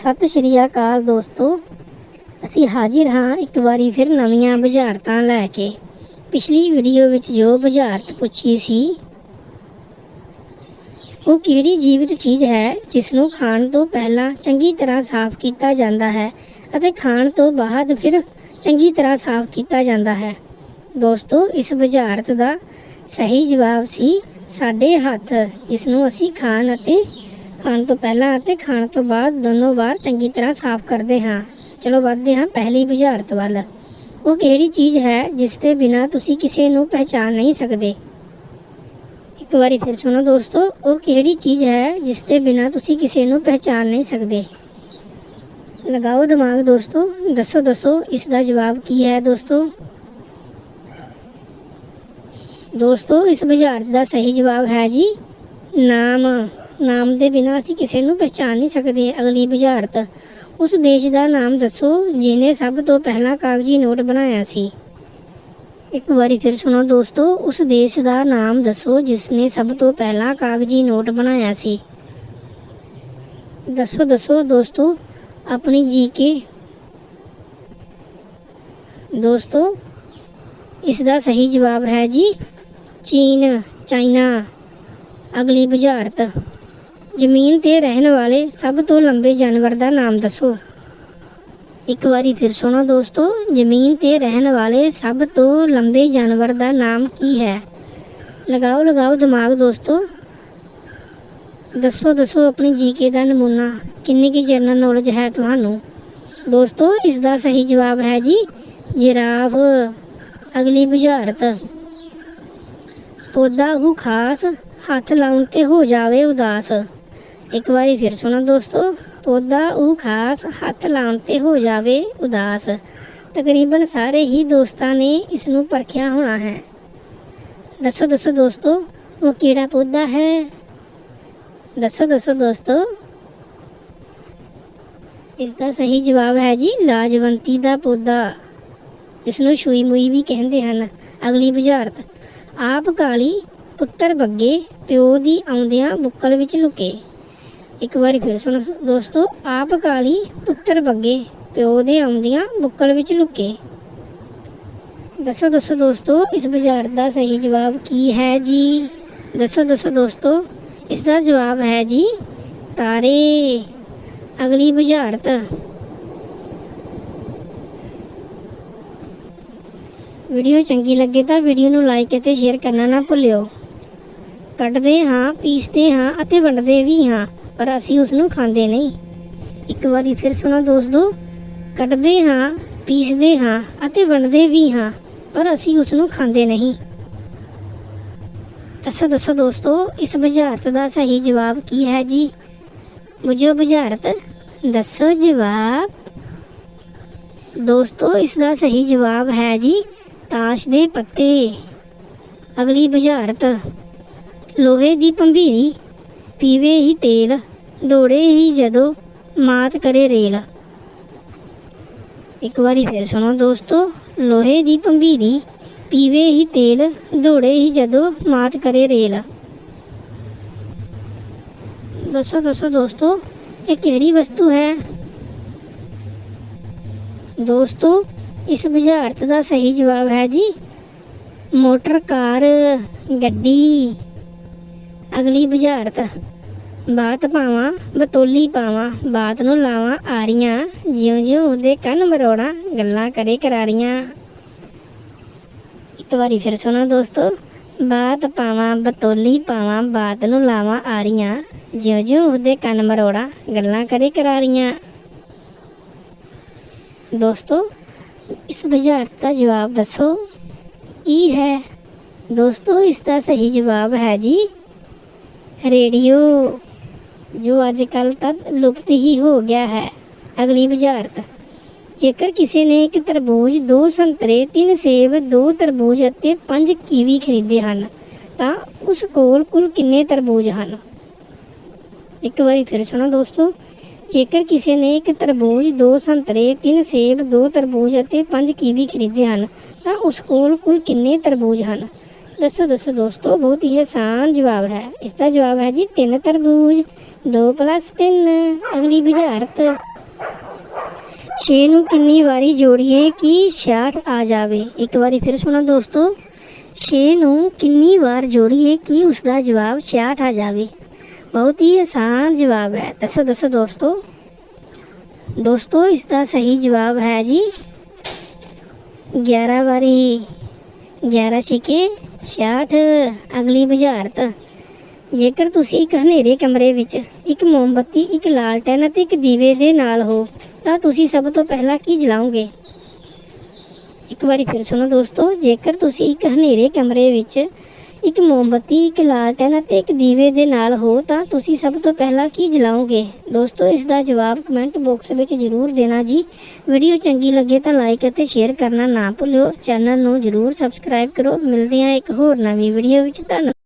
ਸਤਿ ਸ਼੍ਰੀ ਅਕਾਲ ਦੋਸਤੋ। ਅਸੀਂ ਹਾਜ਼ਰ ਹਾਂ ਇੱਕ ਵਾਰੀ ਫਿਰ ਨਵੀਆਂ ਬੁਝਾਰਤਾਂ ਲੈ ਕੇ। ਪਿਛਲੀ ਵੀਡੀਓ ਵਿੱਚ ਜੋ ਬੁਝਾਰਤ ਪੁੱਛੀ ਸੀ, ਉਹ ਕਿਹੜੀ ਜੀਵਿਤ ਚੀਜ਼ ਹੈ ਜਿਸ ਨੂੰ ਖਾਣ ਤੋਂ ਪਹਿਲਾਂ ਚੰਗੀ ਤਰ੍ਹਾਂ ਸਾਫ਼ ਕੀਤਾ ਜਾਂਦਾ ਹੈ ਅਤੇ ਖਾਣ ਤੋਂ ਬਾਅਦ ਫਿਰ ਚੰਗੀ ਤਰ੍ਹਾਂ ਸਾਫ਼ ਕੀਤਾ ਜਾਂਦਾ ਹੈ? ਦੋਸਤੋ, ਇਸ ਬੁਝਾਰਤ ਦਾ ਸਹੀ ਜਵਾਬ ਸੀ ਸਾਡੇ ਹੱਥ ਜਿਸ ਨੂੰ ਅਸੀਂ ਖਾਣ ਅਤੇ ਖਾਣ ਤੋਂ ਪਹਿਲਾਂ ਅਤੇ ਖਾਣ ਤੋਂ ਬਾਅਦ ਦੋਨੋਂ ਵਾਰ ਚੰਗੀ ਤਰ੍ਹਾਂ ਸਾਫ਼ ਕਰਦੇ ਹਾਂ। ਚਲੋ ਵੱਧਦੇ ਹਾਂ ਪਹਿਲੀ ਬੁਝਾਰਤ ਵੱਲ। ਉਹ ਕਿਹੜੀ ਚੀਜ਼ ਹੈ ਜਿਸ ਦੇ ਬਿਨਾਂ ਤੁਸੀਂ ਕਿਸੇ ਨੂੰ ਪਹਿਚਾਨ ਨਹੀਂ ਸਕਦੇ? ਇੱਕ ਵਾਰੀ ਫਿਰ ਸੁਣੋ ਦੋਸਤੋ, ਉਹ ਕਿਹੜੀ ਚੀਜ਼ ਹੈ ਜਿਸ ਦੇ ਬਿਨਾਂ ਤੁਸੀਂ ਕਿਸੇ ਨੂੰ ਪਹਿਚਾਨ ਨਹੀਂ ਸਕਦੇ? ਲਗਾਓ ਦਿਮਾਗ ਦੋਸਤੋ, ਦੱਸੋ ਦੱਸੋ, ਇਸ ਦਾ ਜਵਾਬ ਕੀ ਹੈ ਦੋਸਤੋ? ਦੋਸਤੋ, ਇਸ ਬੁਝਾਰਤ ਦਾ ਸਹੀ ਜਵਾਬ ਹੈ ਜੀ, ਨਾਮ। ਨਾਮ ਦੇ ਬਿਨਾਂ ਅਸੀਂ ਕਿਸੇ ਨੂੰ ਪਛਾਣ ਨਹੀਂ ਸਕਦੇ। ਅਗਲੀ ਬੁਝਾਰਤ। ਉਸ ਦੇਸ਼ ਦਾ ਨਾਮ ਦੱਸੋ, ਜਿਹਨੇ ਸਭ ਤੋਂ ਪਹਿਲਾਂ ਕਾਗਜ਼ੀ ਨੋਟ ਬਣਾਇਆ ਸੀ। ਇੱਕ ਵਾਰੀ ਫਿਰ ਸੁਣੋ ਦੋਸਤੋ, ਉਸ ਦੇਸ਼ ਦਾ ਨਾਮ ਦੱਸੋ ਜਿਸ ਨੇ ਸਭ ਤੋਂ ਪਹਿਲਾਂ ਕਾਗਜ਼ੀ ਨੋਟ ਬਣਾਇਆ ਸੀ। ਦੱਸੋ ਦੱਸੋ ਦੋਸਤੋ, ਆਪਣੀ ਜੀ ਕੇ ਦੋਸਤੋ, ਇਸ ਦਾ ਸਹੀ ਜਵਾਬ ਹੈ ਜੀ, ਚੀਨ, ਚਾਈਨਾ। ਅਗਲੀ ਬੁਝਾਰਤ। ਜ਼ਮੀਨ ਤੇ ਰਹਿਣ ਵਾਲੇ ਸਭ ਤੋਂ ਲੰਬੇ ਜਾਨਵਰ ਦਾ ਨਾਮ ਦੱਸੋ। ਇੱਕ ਵਾਰੀ ਫਿਰ ਸੁਣੋ ਦੋਸਤੋ, ਜ਼ਮੀਨ ਤੇ ਰਹਿਣ ਵਾਲੇ ਸਭ ਤੋਂ ਲੰਬੇ ਜਾਨਵਰ ਦਾ ਨਾਮ ਕੀ ਹੈ? ਲਗਾਓ ਲਗਾਓ ਦਿਮਾਗ ਦੋਸਤੋ। ਦੱਸੋ ਦੱਸੋ ਆਪਣੀ ਜੀਕੇ ਦਾ ਨਮੂਨਾ, ਕਿੰਨੀ ਕੀ ਜਨਰਲ ਨੌਲੇਜ ਹੈ ਤੁਹਾਨੂੰ? ਦੋਸਤੋ, ਇਸ ਦਾ ਸਹੀ ਜਵਾਬ ਹੈ ਜੀ, ਜਿਰਾਫ। ਅਗਲੀ ਬੁਝਾਰਤ। ਪੌਦਾ ਉਹ ਖਾਸ ਹੱਥ ਲਾਉਣ ਤੇ ਹੋ ਜਾਵੇ ਉਦਾਸ। ਇੱਕ ਵਾਰੀ ਫਿਰ ਸੁਣੋ ਦੋਸਤੋ, ਪੌਦਾ ਉਹ ਖਾਸ ਹੱਥ ਲਾਉਣ ਤੇ ਹੋ ਜਾਵੇ ਉਦਾਸ। ਤਕਰੀਬਨ ਸਾਰੇ ਹੀ ਦੋਸਤਾਂ ਨੇ ਇਸ ਨੂੰ ਪਰਖਿਆ ਹੋਣਾ ਹੈ। ਦੱਸੋ ਦੱਸੋ ਦੋਸਤੋ, ਉਹ ਕਿਹੜਾ ਪੌਦਾ ਹੈ? ਦੱਸੋ ਦੱਸੋ ਦੋਸਤੋ। ਇਸ ਦਾ ਸਹੀ ਜਵਾਬ ਹੈ ਜੀ ਲਾਜਵੰਤੀ ਦਾ ਪੌਦਾ। ਇਸ ਨੂੰ ਛੂਈ ਮੁਈ ਵੀ ਕਹਿੰਦੇ ਹਨ। ਅਗਲੀ ਬੁਝਾਰਤ, ਆਪ ਕਾਲੀ ਪੁੱਤਰ ਬੱਗੇ ਪਿਓ ਦੀ ਆਉਂਦਿਆਂ ਬੁੱਕਲ ਵਿੱਚ ਲੁਕੇ। ਇੱਕ ਵਾਰੀ ਫਿਰ ਸੁਣੋ ਦੋਸਤੋ, ਆਪ ਕਾਲੀ ਪੁੱਤਰ ਬੱਗੇ ਪਿਓ ਦੇ ਆਉਂਦੀਆਂ ਬੁੱਕਲ ਵਿੱਚ ਲੁਕੇ। ਦੱਸੋ ਦੱਸੋ ਦੋਸਤੋ, ਇਸ ਬੁਝਾਰਤ ਦਾ ਸਹੀ ਜਵਾਬ ਕੀ ਹੈ ਜੀ? ਦੱਸੋ ਦੱਸੋ ਦੋਸਤੋ, ਇਸ ਦਾ ਜਵਾਬ ਹੈ ਜੀ, ਤਾਰੇ। ਅਗਲੀ ਬੁਝਾਰਤ ਵੀਡੀਓ ਚੰਗੀ ਲੱਗੇ ਤਾਂ ਵੀਡੀਓ ਨੂੰ ਲਾਈਕ ਅਤੇ ਸ਼ੇਅਰ ਕਰਨਾ ਨਾ ਭੁੱਲਿਓ। ਕੱਟਦੇ ਹਾਂ, ਪੀਸਦੇ ਹਾਂ ਅਤੇ ਵੰਡਦੇ ਵੀ ਹਾਂ। ਪਰ ਅਸੀਂ ਉਸ ਨੂੰ ਖਾਂਦੇ ਨਹੀਂ। ਇੱਕ ਵਾਰੀ ਫਿਰ ਸੁਣੋ ਦੋਸਤੋ, ਕੱਟਦੇ ਹਾਂ, ਪੀਸਦੇ ਹਾਂ ਅਤੇ ਵੰਡਦੇ ਵੀ ਹਾਂ, ਪਰ ਅਸੀਂ ਉਸ ਨੂੰ ਖਾਂਦੇ ਨਹੀਂ। ਦੱਸੋ ਦੱਸੋ ਦੋਸਤੋ, ਇਸ ਬੁਝਾਰਤ ਦਾ ਸਹੀ ਜਵਾਬ ਕੀ ਹੈ ਜੀ? ਮੁਝੇ ਬੁਝਾਰਤ, ਦੱਸੋ ਜਵਾਬ। ਦੋਸਤੋ, ਇਸ ਦਾ ਸਹੀ ਜਵਾਬ ਹੈ ਜੀ, ਤਾਸ਼ ਦੇ ਪੱਤੇ। ਅਗਲੀ ਬੁਝਾਰਤ, ਲੋਹੇ ਦੀ ਭੰਬੀਰੀ, ਪੀਵੇ ਹੀ ਤੇਲ। ਦੌੜੇ ਹੀ ਜਦੋਂ ਮਾਤ ਕਰੇ ਰੇਲ। ਇੱਕ ਵਾਰੀ ਫਿਰ ਸੁਣੋ ਦੋਸਤੋ, ਲੋਹੇ ਦੀ ਭੰਬੀਰੀ, ਪੀਵੇ ਹੀ ਤੇਲ, ਦੌੜੇ ਹੀ ਜਦੋਂ ਮਾਤ ਕਰੇ ਰੇਲ। ਦੱਸੋ ਦੱਸੋ ਦੋਸਤੋ, ਇਹ ਕਿਹੜੀ ਵਸਤੂ ਹੈ? ਦੋਸਤੋ, ਇਸ ਬੁਝਾਰਤ ਦਾ ਸਹੀ ਜਵਾਬ ਹੈ ਜੀ, ਮੋਟਰ ਕਾਰ, ਗੱਡੀ। ਅਗਲੀ ਬੁਝਾਰਤ। ਬਾਤ ਪਾਵਾਂ, ਬਤੋਲੀ ਪਾਵਾਂ, ਬਾਤ ਨੂੰ ਲਾਵਾਂ ਆਰੀਆਂ ਜਿਉਂ-ਜਿਉਂ ਉਹਦੇ ਕੰਨ ਮਰੋੜਾਂ, ਗੱਲਾਂ ਕਰੇ ਕਰਾਰੀਆਂ। ਇੱਕ ਵਾਰੀ ਫਿਰ ਸੁਣੋ ਦੋਸਤੋ, ਬਾਤ ਪਾਵਾਂ, ਬਤੋਲੀ ਪਾਵਾਂ, ਬਾਤ ਨੂੰ ਲਾਵਾਂ ਆਰੀਆਂ ਜਿਉਂ-ਜਿਉਂ ਉਹਦੇ ਕੰਨ ਮਰੋੜਾਂ, ਗੱਲਾਂ ਕਰੇ ਕਰਾਰੀਆਂ। ਦੋਸਤੋ, ਇਸ ਬੁਝਾਰਤ ਦਾ ਜਵਾਬ ਦੱਸੋ, ਕੀ ਹੈ? ਦੋਸਤੋ, ਇਸ ਦਾ ਸਹੀ ਜਵਾਬ ਹੈ ਜੀ, ਰੇਡੀਓ। ਜੋ ਅੱਜ ਕੱਲ ਤੱਕ ਲੁਪਤ ਹੀ ਹੋ ਗਿਆ ਹੈ। ਅਗਲੀ ਬੁਝਾਰਤ। ਜੇਕਰ ਕਿਸੇ ਨੇ ਇੱਕ ਤਰਬੂਜ, ਦੋ ਸੰਤਰੇ, ਤਿੰਨ ਸੇਬ, ਦੋ ਤਰਬੂਜ ਅਤੇ ਪੰਜ ਕੀਵੀ ਖਰੀਦੇ ਹਨ, ਤਾਂ ਉਸ ਕੋਲ ਕੁੱਲ ਕਿੰਨੇ ਤਰਬੂਜ ਹਨ? ਇੱਕ ਵਾਰੀ ਫਿਰ ਸੁਣੋ ਦੋਸਤੋ। ਜੇਕਰ ਕਿਸੇ ਨੇ ਇੱਕ ਤਰਬੂਜ, ਦੋ ਸੰਤਰੇ, ਤਿੰਨ ਸੇਬ, ਦੋ ਤਰਬੂਜ ਅਤੇ ਪੰਜ ਕੀਵੀ ਖਰੀਦੇ ਹਨ, ਤਾਂ ਉਸ ਕੋਲ ਕੁੱਲ ਕਿੰਨੇ ਤਰਬੂਜ ਹਨ? ਦੱਸੋ ਦੱਸੋ ਦੋਸਤੋ, ਬਹੁਤ ਹੀ ਆਸਾਨ ਜਵਾਬ ਹੈ। ਇਸ ਦਾ ਜਵਾਬ ਹੈ ਜੀ ਤਿੰਨ ਤਰਬੂਜ 2 3 ਅਗਲੀ ਬੁਝਾਰਤ। 6 ਨੂੰ ਕਿੰਨੀ ਵਾਰੀ ਜੋੜੀਏ ਕਿ 66 ਆ ਜਾਵੇ? ਇੱਕ ਵਾਰੀ ਫਿਰ ਸੁਣੋ ਦੋਸਤੋ। 6 ਨੂੰ ਕਿੰਨੀ ਵਾਰ ਜੋੜੀਏ ਕਿ ਉਸ ਦਾ ਜਵਾਬ 66 ਆ ਜਾਵੇ? ਬਹੁਤ ਹੀ ਆਸਾਨ ਜਵਾਬ ਹੈ। ਦੱਸੋ ਦੱਸੋ ਦੋਸਤੋ। ਦੋਸਤੋ ਇਸ ਦਾ ਸਹੀ ਜਵਾਬ ਹੈ ਜੀ 11 ਵਾਰੀ। 11 ਛਿਕੇ। 66 ਅਗਲੀ ਬੁਝਾਰਤ ਜੇਕਰ ਤੁਸੀਂ ਇੱਕ ਹਨੇਰੇ ਕਮਰੇ ਵਿੱਚ ਇੱਕ ਮੋਮਬੱਤੀ, ਇੱਕ ਲਾਲਟੈਨ ਅਤੇ ਇੱਕ ਦੀਵੇ ਦੇ ਨਾਲ ਹੋ, ਤਾਂ ਤੁਸੀਂ ਸਭ ਤੋਂ ਪਹਿਲਾਂ ਕੀ ਜਲਾਓਗੇ? ਇੱਕ ਵਾਰੀ ਫਿਰ ਸੁਣੋ ਦੋਸਤੋ, ਜੇਕਰ ਤੁਸੀਂ ਇੱਕ ਹਨੇਰੇ ਕਮਰੇ ਵਿੱਚ ਇੱਕ ਮੋਮਬੱਤੀ, ਇੱਕ ਲਾਲਟੈਨ ਅਤੇ ਇੱਕ ਦੀਵੇ ਦੇ ਨਾਲ ਹੋ ਤਾਂ ਤੁਸੀਂ ਸਭ ਤੋਂ ਪਹਿਲਾਂ ਕੀ ਜਲਾਓਗੇ? ਦੋਸਤੋ, ਇਸ ਦਾ ਜਵਾਬ ਕਮੈਂਟ ਬਾਕਸ ਵਿੱਚ ਜ਼ਰੂਰ ਦੇਣਾ ਜੀ। ਵੀਡੀਓ ਚੰਗੀ ਲੱਗੇ ਤਾਂ ਲਾਈਕ ਅਤੇ ਸ਼ੇਅਰ ਕਰਨਾ ਨਾ ਭੁੱਲਿਓ। ਚੈਨਲ ਨੂੰ ਜ਼ਰੂਰ ਸਬਸਕ੍ਰਾਈਬ ਕਰੋ। ਮਿਲਦੇ ਹਾਂ ਇੱਕ ਹੋਰ ਨਵੀਂ ਵੀਡੀਓ ਵਿੱਚ। ਧੰਨਵਾਦ।